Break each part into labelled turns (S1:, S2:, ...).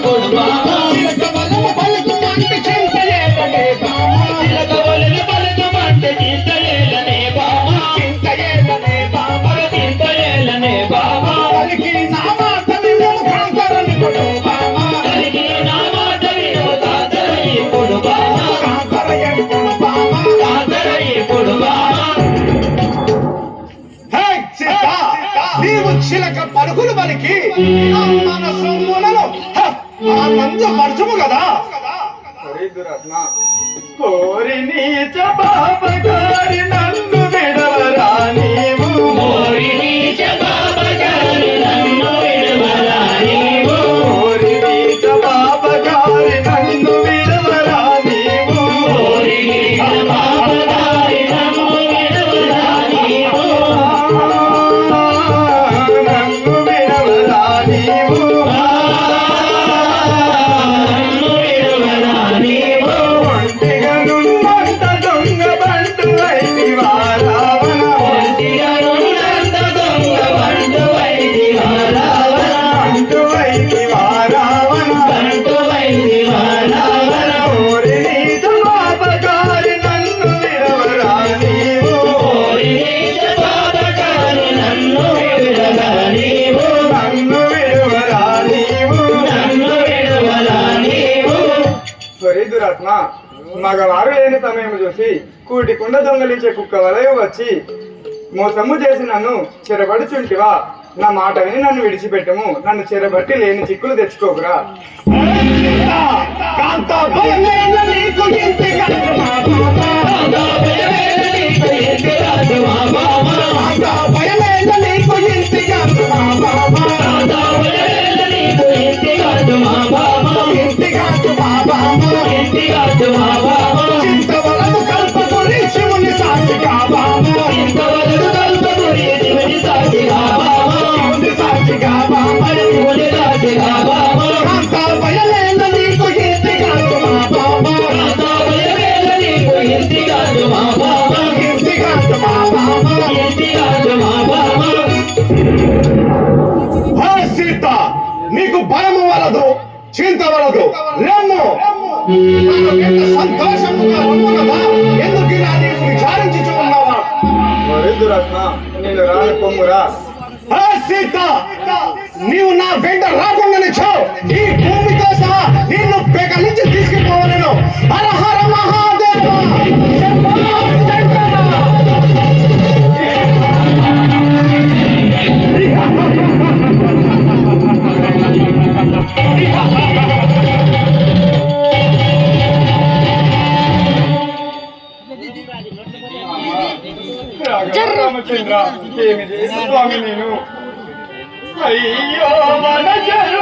S1: Oh, boy. दुरात्मा
S2: गोरी नीच बाप
S1: गोरी ना మగవారు లేని సమయం చూసి కూటి కుండ దొంగలించే కుక్క వలయ వచ్చి మోసము చేసి నన్ను చెరబడుచుంటివా? నా మాట విని నన్ను విడిచిపెట్టము. నన్ను చెరబట్టి లేని చిక్కులు తెచ్చుకోకురా.
S3: కాంతా నీకు బలము వలదు చింత వలదు. లెమ్ము సంతోషముగా ఉన్నదా? ఎందుకు ఇలా నీకు
S1: విచారించి చూడవా నేను రాని పొమ్మురా
S3: సీత నీవు నా వెంట రాకుండా చావు ఈ భూమితో సహా నిన్ను పెకలించి తీసుకుపోవలను. హరహర మహాదేవ.
S1: రామచంద్ర స్వామి నేను. ஐயோ மனஜர்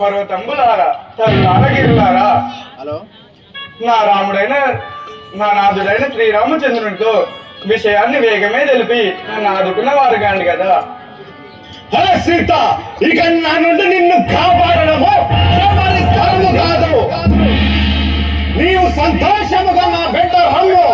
S1: పర్వతంబులారా తరులార గిరులారా
S3: హలో.
S1: నా రాముడైన నా నాథుడైన శ్రీరామచంద్రునితో విషయాన్ని వేగమే తెలిపి నన్ను ఆదుకున్న వారు కాండి కదా.
S3: హలో సీత ఇక నా నుండి నిన్ను కాపాడడము తరము కాదు. నీవు సంతోషముగా నా వెంట రమ్ము.